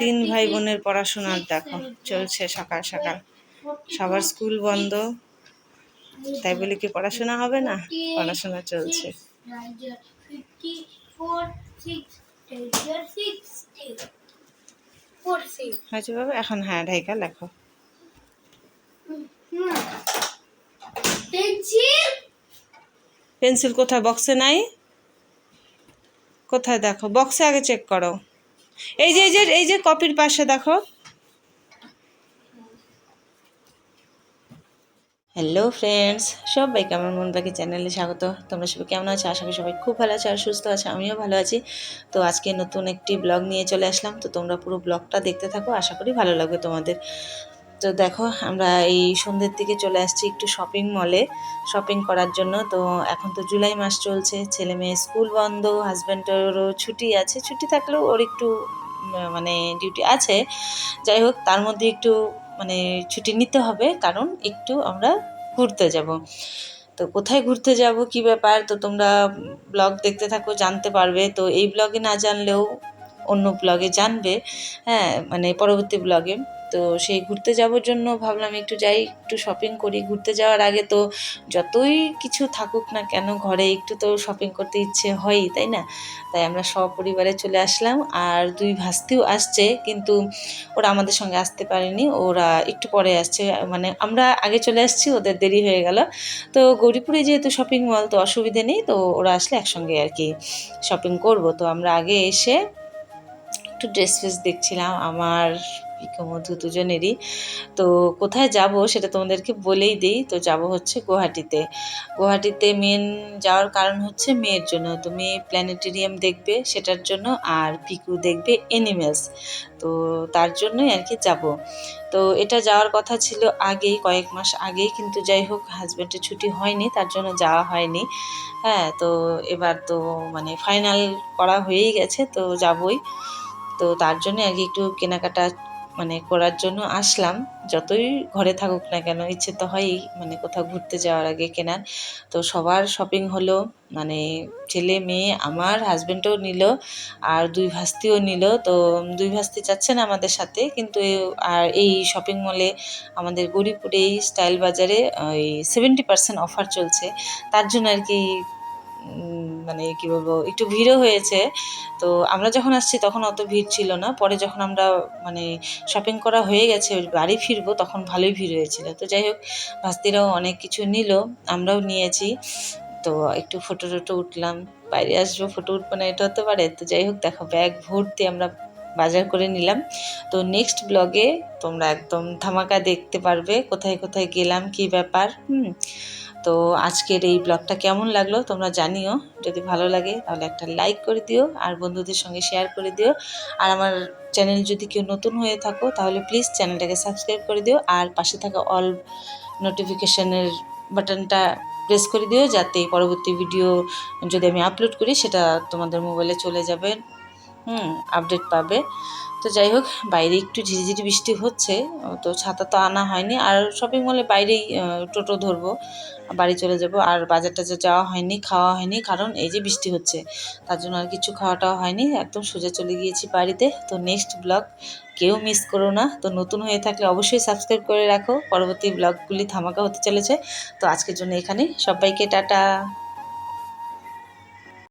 তিন ভাই বোনের পড়াশোনার দেখো চলছে সকাল সকাল। সবার স্কুল বন্ধ। তাই বলে কি পড়াশোনা হবে না? পড়াশোনা চলছে। হয়েছে বাবা এখন হ্যাঁ ঢাইকা লেখো। পেন্সিল কোথায়? বক্সে নাই? কোথায় দেখো? বক্সে আগে চেক করো। এই যে এই যে এই যে কপির পাশে দেখো। হ্যালো ফ্রেন্ডস সবাই কেমন মন বাকি চ্যানেলে স্বাগত। তোমরা সবাই কেমন আছো? আশা করি সবাই খুব ভালো আছো আর সুস্থ আছো। আমিও ভালো আছি। তো আজকে নতুন একটি ব্লগ নিয়ে চলে আসলাম। তো তোমরা পুরো ব্লগটা দেখতে থাকো। আশা করি ভালো লাগবে তোমাদের। তো দেখো, আমরা এই সন্ধ্যের দিকে চলে আসছি একটু শপিং মলে শপিং করার জন্য। তো এখন তো জুলাই মাস চলছে, ছেলে মেয়ে স্কুল বন্ধ হাজব্যান্ডেরও ছুটি আছে। ছুটি থাকলেও ওর একটু মানে ডিউটি আছে। যাই হোক, তার মধ্যে একটু মানে ছুটি নিতে হবে, কারণ একটু আমরা ঘুরতে যাব। তো কোথায় ঘুরতে যাব, কি ব্যাপার? তো তোমরা ব্লগ দেখতে থাকো, জানতে পারবে। তো এই ব্লগে না জানলেও অন্য ব্লগে জানবে হ্যাঁ মানে পরবর্তী ব্লগে। তো সেই ঘুরতে যাওয়ার জন্য ভাবলাম একটু যাই, একটু শপিং করি। ঘুরতে যাওয়ার আগে তো যতই কিছু থাকুক না কেন, ঘরে একটু তো শপিং করতে ইচ্ছে হয়ই, তাই না? তাই আমরা সপরিবারে চলে আসলাম আর দুই ভাস্তিও আসছে, কিন্তু ওরা আমাদের সঙ্গে আসতে পারেনি। ওরা একটু পরে আসছে মানে আমরা আগে চলে আসছি, ওদের দেরি হয়ে গেল। তো গৌরীপুরে যেহেতু শপিং মল তো অসুবিধে নেই, তো ওরা আসলে একসঙ্গে আর কি শপিং করব। তো আমরা আগে এসে একটু ড্রেস ফ্রেস দেখছিলাম। আমার পিকমধু দুজনেরই তো কোথায় যাব সেটা তোমাদেরকে বলেই দিই। তো যাব হচ্ছে গুয়াহাটিতে। গুয়াহাটিতে মেন যাওয়ার কারণ হচ্ছে মেয়ের জন্য। তুমি প্ল্যানেটেরিয়াম দেখবে সেটার জন্য আর পিকু দেখবে এনিমেলস তো তার জন্যই আর কি যাব। তো এটা যাওয়ার কথা ছিল আগেই, কয়েক মাস আগেই। কিন্তু যাই হোক হাজব্যান্ডের ছুটি হয়নি, তার জন্য যাওয়া হয়নি। হ্যাঁ তো এবার তো মানে ফাইনাল করা হয়েই গেছে, তো যাবই। তো তার জন্য আর কি একটু কেনাকাটা মানে করার জন্য আসলাম। যতই ঘরে থাকুক না কেন, ইচ্ছে তো হয়ই মানে কোথাও ঘুরতে যাওয়ার আগে কেনার। তো সবার শপিং হলো মানে ছেলে, মেয়ে, আমার হাজব্যান্ডও নিল, আর দুই ভাস্তিও নিল। তো দুই ভাস্তি যাচ্ছে না আমাদের সাথে, কিন্তু আর এই শপিং মলে আমাদের গরিপুরে এই স্টাইল বাজারে, ওই সেভেন্টি পার্সেন্ট অফার চলছে। তার জন্য আর কি মানে কি বলব, একটু ভিড়ও হয়েছে। তো আমরা যখন আসছি তখন অত ভিড় ছিল না। পরে যখন আমরা মানে শপিং করা হয়ে গেছে বাড়ি ফিরবো তখন ভালোই ভিড় হয়েছিল। তো যাই হোক, ভাস্তিরাও অনেক কিছু নিল, আমরাও নিয়েছি। তো একটু ফটো টটো উঠলাম, বাইরে আসব ফটো উঠবো না এটা হতে পারে। তো যাই হোক, দেখো ব্যাগ ভর্তি আমরা বাজার করে নিলাম। তো নেক্সট ব্লগে তোমরা একদম ধামাকা দেখতে পারবে কোথায় কোথায় গেলাম, কি ব্যাপার, হুম। তো আজকের এই ব্লগটা কেমন লাগল তোমরা জানিও। যদি ভালো লাগে তাহলে একটা লাইক করে দিও আর বন্ধুদের সঙ্গে শেয়ার করে দিও। আর আমার চ্যানেল যদি কেউ নতুন হয়ে থাকো তাহলে প্লিজ চ্যানেলটাকে সাবস্ক্রাইব করে দিও আর পাশে থাকা অল নোটিফিকেশনের বাটনটা প্রেস করে দিও যাতে পরবর্তী ভিডিও যদি আমি আপলোড করি সেটা তোমাদের মোবাইলে চলে যাবে। হুম আপডেট পাবে। তো যাই হোক বাইরে একটু ঝিরিঝিরি বৃষ্টি হচ্ছে, তো ছাতা তো আনা হয়নি। আর শপিং মলে বাইরেই টোটো ধরবো, বাড়ি চলে যাব। আর বাজার টাজার যাওয়া হয়নি, খাওয়া হয়নি, কারণ এই যে বৃষ্টি হচ্ছে, তার জন্য আর কিছু খাওয়াটাও হয়নি। একদম সোজা চলে গিয়েছি বাড়িতে। তো নেক্সট ব্লগ কেউ মিস করো না। তো নতুন হয়ে থাকলে অবশ্যই সাবস্ক্রাইব করে রাখো। পরবর্তী ব্লগগুলি ধামাকা হতে চলেছে। তো আজকের জন্য এখানে সবাইকে টাটা।